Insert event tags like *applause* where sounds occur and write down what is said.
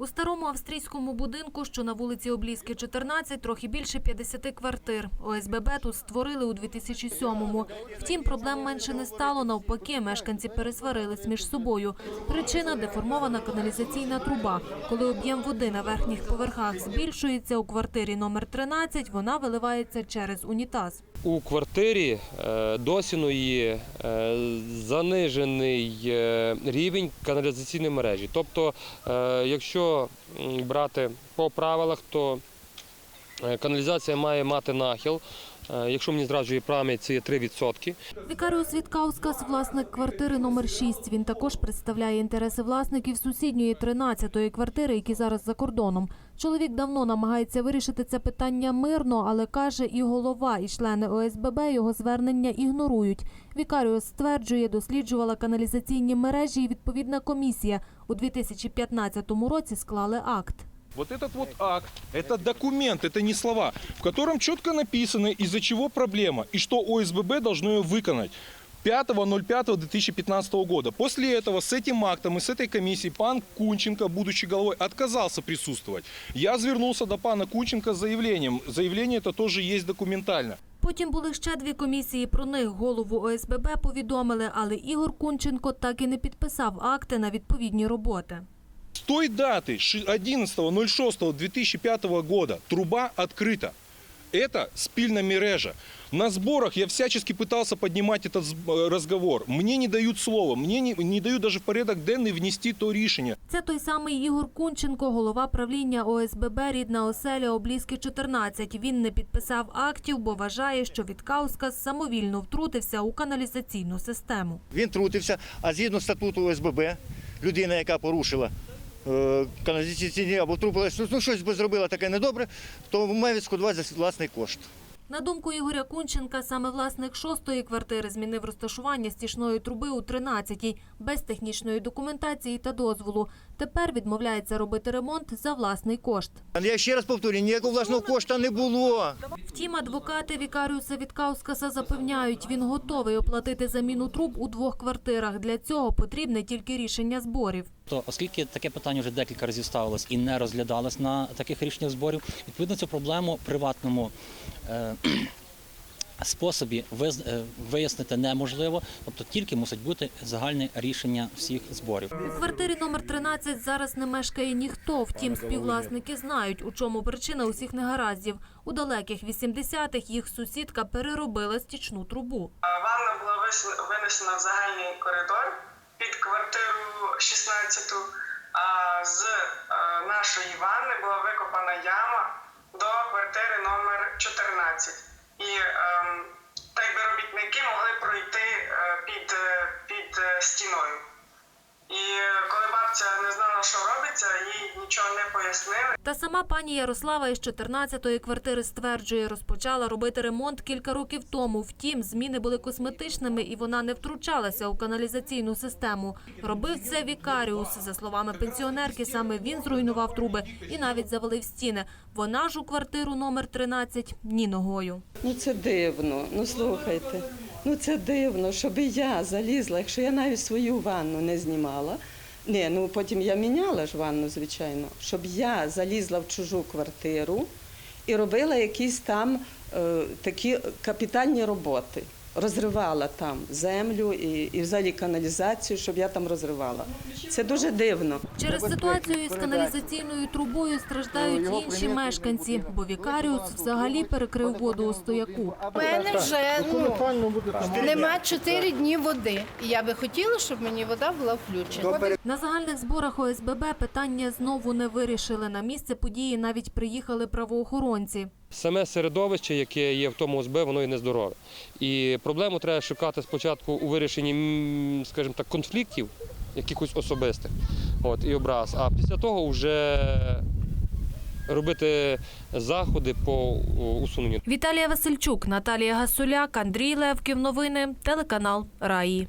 У старому австрійському будинку, що на вулиці Облізки, 14, трохи більше 50 квартир. ОСББ тут створили у 2007-му. Втім, проблем менше не стало. Навпаки, мешканці пересварились між собою. Причина – деформована каналізаційна труба. Коли об'єм води на верхніх поверхах збільшується, у квартирі номер 13 вона виливається через унітаз. У квартирі е, досіної е, занижений е, рівень каналізаційної мережі. Тобто, е, брати по правилах, то каналізація має мати нахил. Е, Якщо мені зраджує пам'ять, це є 3%. Вікаріус Віткаускас – власник квартири номер 6. Він також представляє інтереси власників сусідньої 13-ї квартири, які зараз за кордоном. Чоловік давно намагається вирішити це питання мирно, але каже, і голова, і члени ОСББ його звернення ігнорують. Вікаріус стверджує, досліджувала каналізаційні мережі і відповідна комісія. У 2015 році склали акт. Вот этот вот акт, это документ, это не слова, в котором четко написано, из-за чего проблема и что ОСББ должно ее выполнить. 5.05.2015 года. После этого с этим актом и с этой комиссией пан Кунченко, будучи головой, отказался присутствовать. Я звернулся до пана Кунченко с заявлением. Заявление это тоже есть документально. Потім були ще дві комісії. Про них голову ОСББ повідомили, але Ігор Кунченко так і не підписав акти на відповідні роботи. С той даты ши- 11.06.2005 года труба открыта. Это спильная мережа. На сборах я всячески пытался поднимать этот з- э, разговор. Мне не дают слова, мне не, не дают даже в порядок денний внести то рішення. Це той самий Ігор Кунченко, голова правління ОСББ «Рідна оселя» Облізки 14. Він не підписав актів, бо вважає, що Віткаускас самовільно втрутився у каналізаційну систему. Він трутився, а згідно статуту ОСББ, людина, яка порушила е, каналізаційні або трупилась, ну щось би зробила таке недобре, то має відшкодувати за власний кошт. На думку Ігоря Кунченка, саме власник шостої квартири змінив розташування стічної труби у 13-й, без технічної документації та дозволу. Тепер відмовляється робити ремонт за власний кошт. Я ще раз повторюю, ніякого власного кошта не було. Втім, адвокати Вікаріуса Віткаускаса запевняють, він готовий оплатити заміну труб у двох квартирах. Для цього потрібне тільки рішення зборів. То оскільки таке питання вже декілька разів ставилось і не розглядалось на таких рішеннях зборів, відповідно цю проблему приватному е, *clears throat* способі виз- е, вияснити неможливо, тобто тільки мусить бути загальне рішення всіх зборів. У квартирі номер 13 зараз не мешкає ніхто. Втім, співвласники знають, у чому причина усіх негараздів. У далеких 80-х їх сусідка переробила стічну трубу. Ванна була винесена в загальний коридор під квартиру 16, а з а, нашої ванни була викопана яма до квартири номер 14. І ем, бабця не знала, що робиться, їй нічого не пояснили. Та сама пані Ярослава із 14-ї квартири стверджує, розпочала робити ремонт кілька років тому. Втім, зміни були косметичними і вона не втручалася у каналізаційну систему. Робив це Вікаріус. За словами пенсіонерки, саме він зруйнував труби і навіть завалив стіни. Вона ж у квартиру номер 13 ні ногою. Ну це дивно. Ну слухайте. Ну це дивно, щоб я залізла, якщо я навіть свою ванну не знімала. Ні, ну потім я міняла ж ванну, звичайно, щоб я залізла в чужу квартиру і робила якісь там е, такі капітальні роботи. Розривала там землю і, і взагалі каналізацію, щоб я там розривала. Це дуже дивно. Через ситуацію із каналізаційною трубою страждають інші мешканці, бо Вікаріус взагалі перекрив воду у стояку. У мене вже ну, нема 4 дні води. І я би хотіла, щоб мені вода була включена. На загальних зборах ОСББ питання знову не вирішили. На місце події навіть приїхали правоохоронці. Саме середовище, яке є в тому ОСБ, воно і нездорове. І проблему треба шукати спочатку у вирішенні, скажімо так, конфліктів, якихось особистих, от, і образ. А після того вже робити заходи по усуненню Віталія Васильчук, Наталія Гасуляк, Андрій Левків. Новини, телеканал Раї.